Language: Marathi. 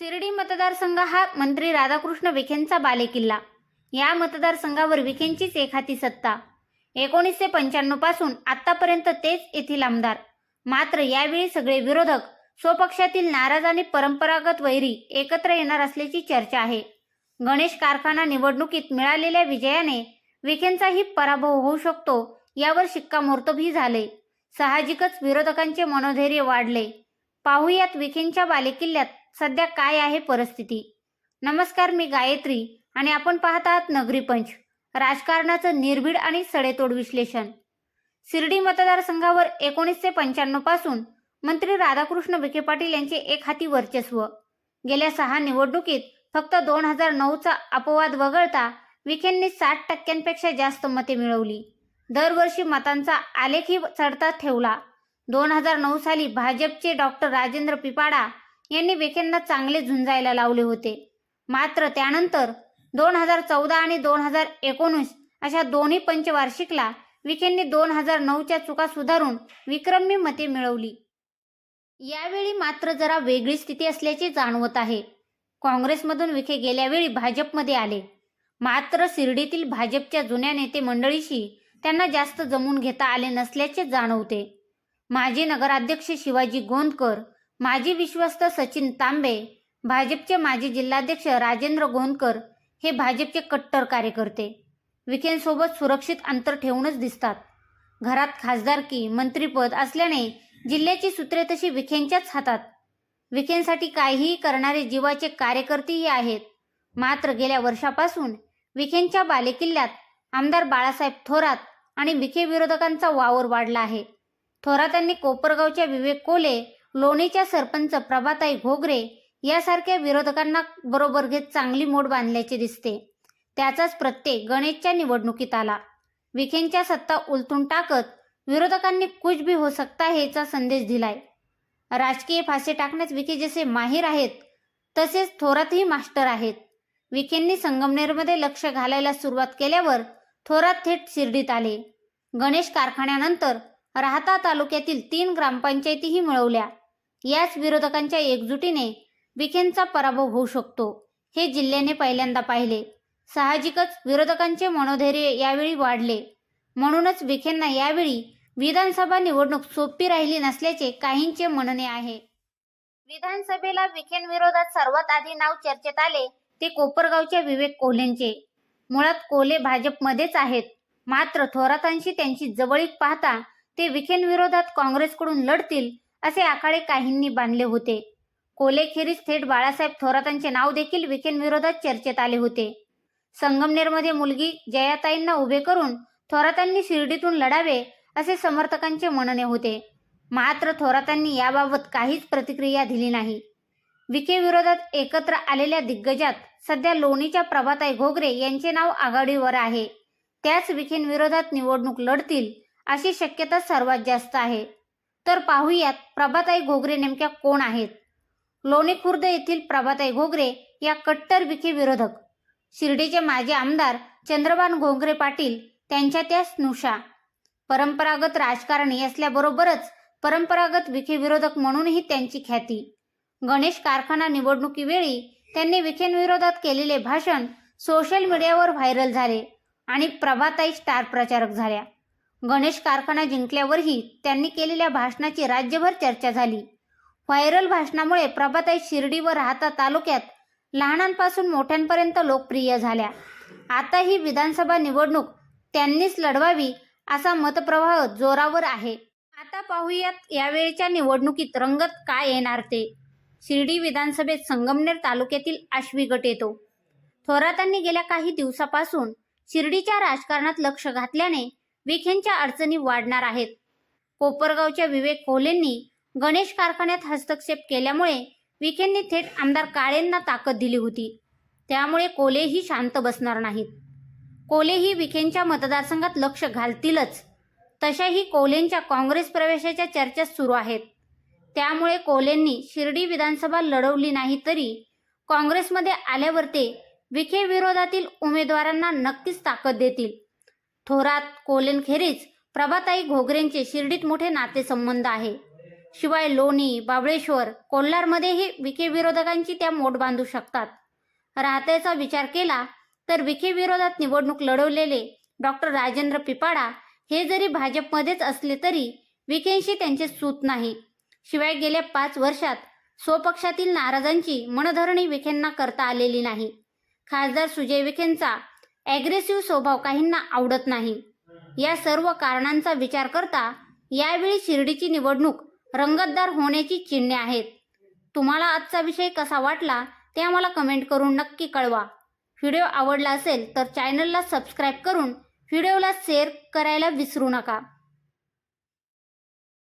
शिर्डी मतदारसंघ हा मंत्री राधाकृष्ण विखेंचा बालेकिल्ला. या मतदारसंघावर विखेंचीच एखादी सत्ता. एकोणीसशे पंच्याण्णवपासून आतापर्यंत तेच येथील आमदार. मात्र यावेळी सगळे विरोधक स्वपक्षातील नाराज आणि परंपरागत वैरी एकत्र येणार असल्याची चर्चा आहे. गणेश कारखाना निवडणुकीत मिळालेल्या विजयाने विखेंचाही पराभव होऊ शकतो यावर शिक्कामोर्तबही झाले. साहजिकच विरोधकांचे मनोधैर्य वाढले. पाहुयात विखेंच्या बालेकिल्ल्यात सध्या काय आहे परिस्थिती? नमस्कार मी गायत्री आणि आपण पाहत आहात नगरी पंच राजकारणाचं निर्भीड आणि सडेतोड विश्लेषण. शिर्डी मतदारसंघावर एकोणीसशे पंच्याण्णवपासून मंत्री राधाकृष्ण विखे पाटील यांचे एक हाती वर्चस्व. गेल्या सहा निवडणुकीत फक्त दोन हजार नऊचा अपवाद वगळता विखेंनी साठ टक्क्यांपेक्षा जास्त मते मिळवली. दरवर्षी मतांचा आलेखही चढता ठेवला. दोन हजार नऊ साली भाजपचे डॉक्टर राजेंद्र पिपाडा यांनी विखेंना चांगले झुंजायला लावले होते. मात्र त्यानंतर दोन हजार चौदा आणि दोन हजार एकोणीस अशा दोन्ही पंचवार्षिकला विखेंनी दोन हजार नऊच्या चुका सुधारून विक्रमी मते मिळवली. यावेळी मात्र जरा वेगळी स्थिती असल्याचे जाणवत आहे. काँग्रेसमधून विखे गेल्यावेळी भाजपमध्ये आले. मात्र शिर्डीतील भाजपच्या जुन्या नेते मंडळीशी त्यांना जास्त जमून घेता आले नसल्याचे जाणवते. माजी नगराध्यक्ष शिवाजी गोंदकर माजी विश्वस्त सचिन तांबे भाजपचे माजी जिल्हाध्यक्ष राजेंद्र गोंदकर हे भाजपचे कट्टर कार्यकर्ते. विखेंसोबत सुरक्षित अंतर ठेवूनच दिसतात. घरात खासदारकी मंत्रीपद असल्याने जिल्ह्याची सूत्रे तशी विखेंच्याच हातात. विखेंसाठी काहीही करणारे जीवाचे कार्यकर्तेही आहेत. मात्र गेल्या वर्षापासून विखेंच्या बालेकिल्ल्यात आमदार बाळासाहेब थोरात आणि विखे विरोधकांचा वावर वाढला आहे. थोरातांनी कोपरगावच्या विवेक कोले लोणीच्या सरपंच प्रभाताई घोगरे यासारख्या विरोधकांना बरोबर घेत चांगली मोड बांधल्याचे दिसते. त्याचाच प्रत्यय गणेशच्या निवडणुकीत आला. विखेंच्या सत्ता उलथून टाकत विरोधकांनी कुछ भी हो सकता हेचा संदेश दिलाय. राजकीय फासे टाकण्यात विखे जसे माहीर आहेत तसेच थोरातही मास्टर आहेत. विखेंनी संगमनेरमध्ये लक्ष घालायला सुरुवात केल्यावर थोरात थेट शिर्डीत आले. गणेश कारखान्यानंतर राहता तालुक्यातील तीन ग्रामपंचायतीही मिळवल्या. याच विरोधकांच्या एकजुटीने विखेंचा पराभव होऊ शकतो हे जिल्ह्याने पहिल्यांदा पाहिले. साहजिकच विरोधकांचे मनोधैर्य यावेळी वाढले. म्हणूनच विखेंना यावेळी विधानसभा निवडणूक सोपी राहिली नसल्याचे काहींचे म्हणणे आहे. विधानसभेला विखेंविरोधात सर्वात आधी नाव चर्चेत आले ते कोपरगावच्या विवेक कोल्हेंचे. मुळात कोल्हे भाजपमध्येच आहेत. मात्र थोरातांशी त्यांची जवळीक पाहता ते विखेंविरोधात काँग्रेसकडून लढतील असे आखाडे काहींनी बांधले होते. कोलेखेरीज थेट बाळासाहेब थोरातांचे नाव देखील विखेंविरोधात चर्चेत आले होते. संगमनेरमध्ये मुलगी जयाताईंना उभे करून थोरातांनी शिर्डीतून लढावे असे समर्थकांचे म्हणणे होते. मात्र थोरातांनी याबाबत काहीच प्रतिक्रिया दिली नाही. विखे विरोधात एकत्र आलेल्या दिग्गजात सध्या लोणीच्या प्रभाताई घोगरे यांचे नाव आघाडीवर आहे. त्याच विखेंविरोधात निवडणूक लढतील अशी शक्यता सर्वात जास्त आहे. तर पाहूयात प्रभाताई घोगरे नेमक्या कोण आहेत? लोणी खुर्द येथील प्रभाताई घोगरे या कट्टर विखे विरोधक. शिर्डीचे माजी आमदार चंद्रबान घोगरे पाटील त्यांच्या त्या स्नुषा परंपरागत राजकारणी असल्याबरोबरच परंपरागत विखे विरोधक म्हणूनही त्यांची ख्याती. गणेश कारखाना निवडणुकीवेळी त्यांनी विखेंविरोधात केलेले भाषण सोशल मीडियावर व्हायरल झाले आणि प्रभाताई स्टार प्रचारक झाल्या. गणेश कारखाना जिंकल्यावरही त्यांनी केलेल्या भाषणाची राज्यभर चर्चा झाली. व्हायरल भाषणामुळे प्रभाताई शिर्डी व राहता तालुक्यात लहानांपासून मोठ्यांपर्यंत लोकप्रिय झाल्या. आता ही विधानसभा निवडणूक त्यांनीच लढवावी असा मतप्रवाह जोरावर आहे. आता पाहूयात यावेळीच्या निवडणुकीत रंगत काय येणार ते. शिर्डी विधानसभेत संगमनेर तालुक्यातील आश्वी गट येतो. थोरातांनी गेल्या काही दिवसापासून शिर्डीच्या राजकारणात लक्ष घातल्याने विखेंच्या अडचणी वाढणार आहेत. कोपरगावच्या विवेक कोहलेंनी गणेश कारखान्यात हस्तक्षेप केल्यामुळे विखेंनी थेट आमदार काळेंना ताकद दिली होती. त्यामुळे कोलेही शांत बसणार नाहीत. कोलेही विखेंच्या मतदारसंघात लक्ष घालतीलच. तशाही कोलेंच्या काँग्रेस प्रवेशाच्या चर्चा सुरू आहेत. त्यामुळे कोलेंनी शिर्डी विधानसभा लढवली नाही तरी काँग्रेसमध्ये आल्यावर ते विखे विरोधातील उमेदवारांना नक्कीच ताकद देतील. थोरात कोलेंखेरीज प्रभाताई घोगरेंचे शिर्डीत मोठे नातेसंबंध आहे. शिवाय लोणी बाबळेश्वर कोल्हारमध्येही विखे विरोधकांची त्या मोठ बांधू शकतात. राहत्याचा विचार केला तर विखे विरोधात निवडणूक लढवलेले डॉक्टर राजेंद्र पिपाडा हे जरी भाजपमध्येच असले तरी विखेंशी त्यांचे सूत नाही. शिवाय गेल्या पाच वर्षात स्वपक्षातील नाराजांची मनधरणी विखेंना करता आलेली नाही. खासदार सुजय विखेंचा ॲग्रेसिव्ह स्वभाव काहींना आवडत नाही. या सर्व कारणांचा विचार करता यावेळी शिर्डीची निवडणूक रंगतदार होण्याची चिन्हे आहेत. तुम्हाला आजचा विषय कसा वाटला ते आम्हाला कमेंट करून नक्की कळवा. व्हिडिओ आवडला असेल तर चॅनलला सबस्क्राईब करून व्हिडिओला शेअर करायला विसरू नका.